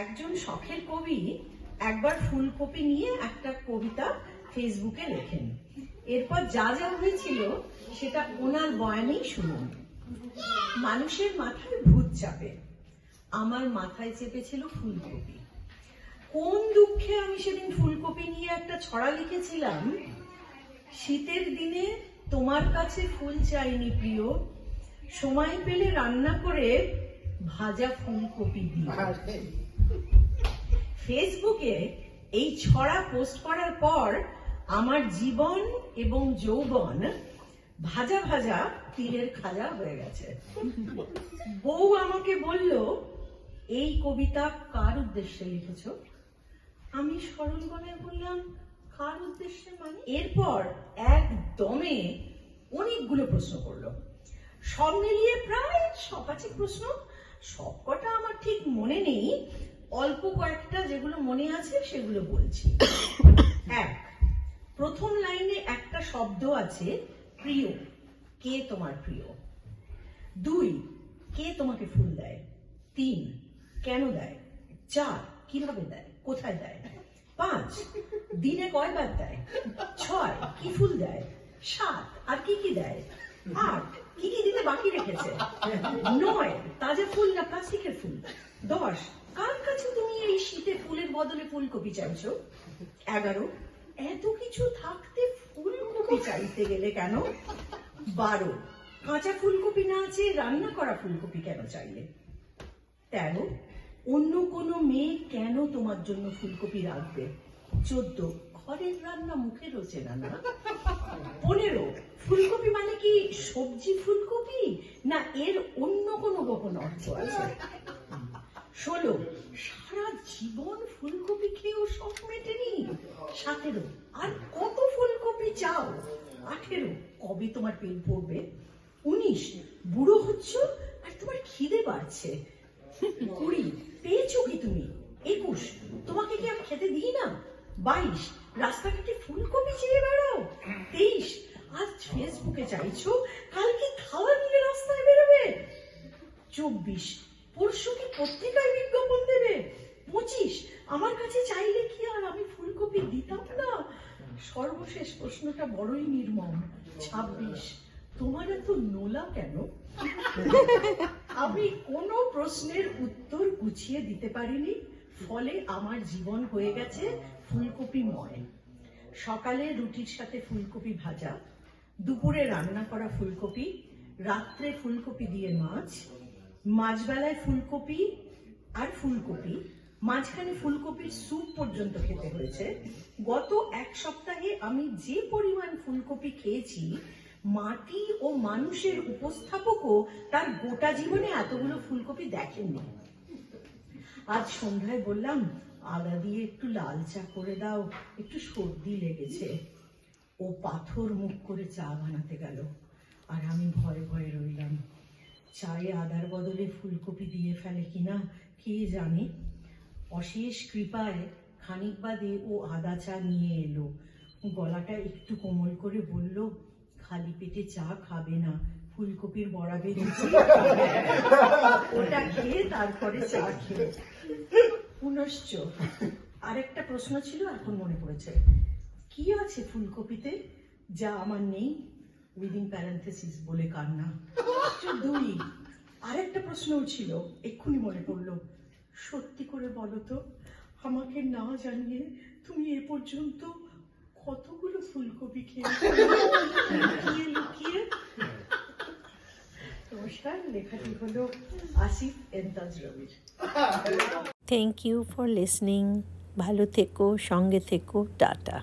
একজন শখের কবি একবার ফুলকপি নিয়ে একটা কবিতা ফেসবুকে লেখেন। এরপর যা যা হয়েছিল সেটা ওনার বয়ানেই শুনুন। মানুষের মাথায় ভূত চাপে, আমার মাথায় চেপেছিল ফুলকপি। কোন দুঃখে আমি সেদিন ফুলকপি নিয়ে একটা ছড়া লিখেছিলাম? শীতের দিনে তোমার কাছে ফুল চাইনি প্রিয়, সময় পেলে রান্না করে ভাজা ফুলকপি দিও ফেসবুকে এই ছড়া পোস্ট করার পর আমার জীবন এবং যৌবন ভাজা ভাজা তিলের খাজা হয়ে গেছে। বউ আমাকে বলল, এই কবিতা কার উদ্দেশ্যে লিখেছ? আমি সরল বললাম, কার উদ্দেশ্যে মানে? এরপর একদমে অনেকগুলো প্রশ্ন করল। সব মিলিয়ে প্রায় শতাধিক প্রশ্ন। সবকটা আমার ঠিক মনে নেই। অল্প কয়েকটা যেগুলো মনে আছে, সেগুলো বলছি। এক, প্রথম লাইনে একটা শব্দ আছে, প্রিয়। কে তোমার প্রিয়? দুই, কে তোমাকে ফুল দেয়? তিন, কেন দেয়? চার, কীভাবে দেয়? কোথায় দেয়? পাঁচ, দিনে কয়বার দেয়? ছয়, কি ফুল দেয়? সাত, আর কি কি দেয়? আট, কি কি দিতে বাকি রেখেছে? নয়, তাজা ফুল না প্লাস্টিকের ফুল? দশ, কার এই শীতে ফুলের বদলে ফুলকপি চাইছো? এগারো, এত কিছু থাকতে ফুলকপি চাইতে গেলে কেন? বারো, কাঁচা ফুলকপি না আছে রান্না করা ফুলকপি কেন চাইলে? তেরো, অন্য কোনো মেয়ে কেন তোমার জন্য ফুলকপি রাখবে? চোদ্দ, ঘরের রান্না মুখে রোচে না না? পনেরো, ফুলকপি মানে কি সবজি ফুলকপি? না, এর অন্য কোনো গোপন অর্থ আছে? ষোলো সারা জীবন ফুলকপি খেয়েও মেটেনি। সতেরো, আর কত ফুলকপি চাও? আঠেরো, কবে তোমার পেট উনিশ, বুড়ো হচ্ছ আর তোমার খিদে বাড়ছে। কুড়ি, পেয়েছ কি তুমি? একুশ, তোমাকে কি আমি খেতে দিই না? বাইশ, রাস্তাঘাটে ফুলকপি চেয়ে বেড়াও। তেইশ, আজ ফেসবুকে চাইছো কালকে খাওয়া নিয়ে রাস্তায় বেরোবে। চব্বিশ পরশু কি পত্রিকায় বিজ্ঞাপন দেবে? পঁচিশ আমার কাছে চাইলে কি আর আমি ফুলকপি দিতাম না? সর্বশেষ প্রশ্নটা বড়ই নির্মম। ছাব্বিশ, তোমার এত নোলা কেন? আমি কোনো প্রশ্নের উত্তর গুছিয়ে দিতে পারিনি, ফলে আমার জীবন হয়ে গেছে ফুলকপিময় সকালে রুটির সাথে ফুলকপি ভাজা, দুপুরে রান্না করা ফুলকপি, রাত্রে ফুলকপি দিয়ে মাছ মাঝবেলায় ফুলকপি আর ফুলকপি, মাঝখানে ফুলকপির স্যুপ পর্যন্ত খেতে হয়েছে। গত এক সপ্তাহে আমি যে পরিমাণ ফুলকপি খেয়েছি, মাটি ও মানুষের উপস্থাপকও তার গোটা জীবনে এতগুলো ফুলকপি দেখেননি। আজ সন্ধ্যায় বললাম, আদা দিয়ে একটু লাল চা করে দাও, একটু সর্দি লেগেছে। ও পাথর মুখ করে চা বানাতে গেল। আর আমি ভয়ে ভয়ে রইলাম। চায়ে আদার বদলে ফুলকপি দিয়ে ফেলে কিনা কে জানে? অশেষ কৃপায় খানিক বাদে ও আদা চা নিয়ে এলো। গলাটা একটু কোমল করে বলল, খালি পেটে চা খাবে না, ফুলকপির বড়া বেরিয়েছে ওটা খেয়ে তারপরে চা খেয়ে। পুনশ্চ আরেকটা প্রশ্ন ছিল, এখন মনে পড়েছে। কি আছে ফুলকপিতে যা আমার নেই? উইদিন প্যারেন্থেসিস বলে কান্না। তো দুই, আরেকটা প্রশ্নও ছিল, এক্ষুনি মনে পড়ল। সত্যি করে বলো তো, আমাকে না জানিয়ে তুমি এ পর্যন্ত কতগুলো ফুলকপি খেয়েছো লুকিয়ে লুকিয়ে নমস্কার, লেখাটি হলো আসিফ এন্তাজ রবির থ্যাংক ইউ ফর লিসনিং ভালো থেকো, সঙ্গে থেকো, টাটা।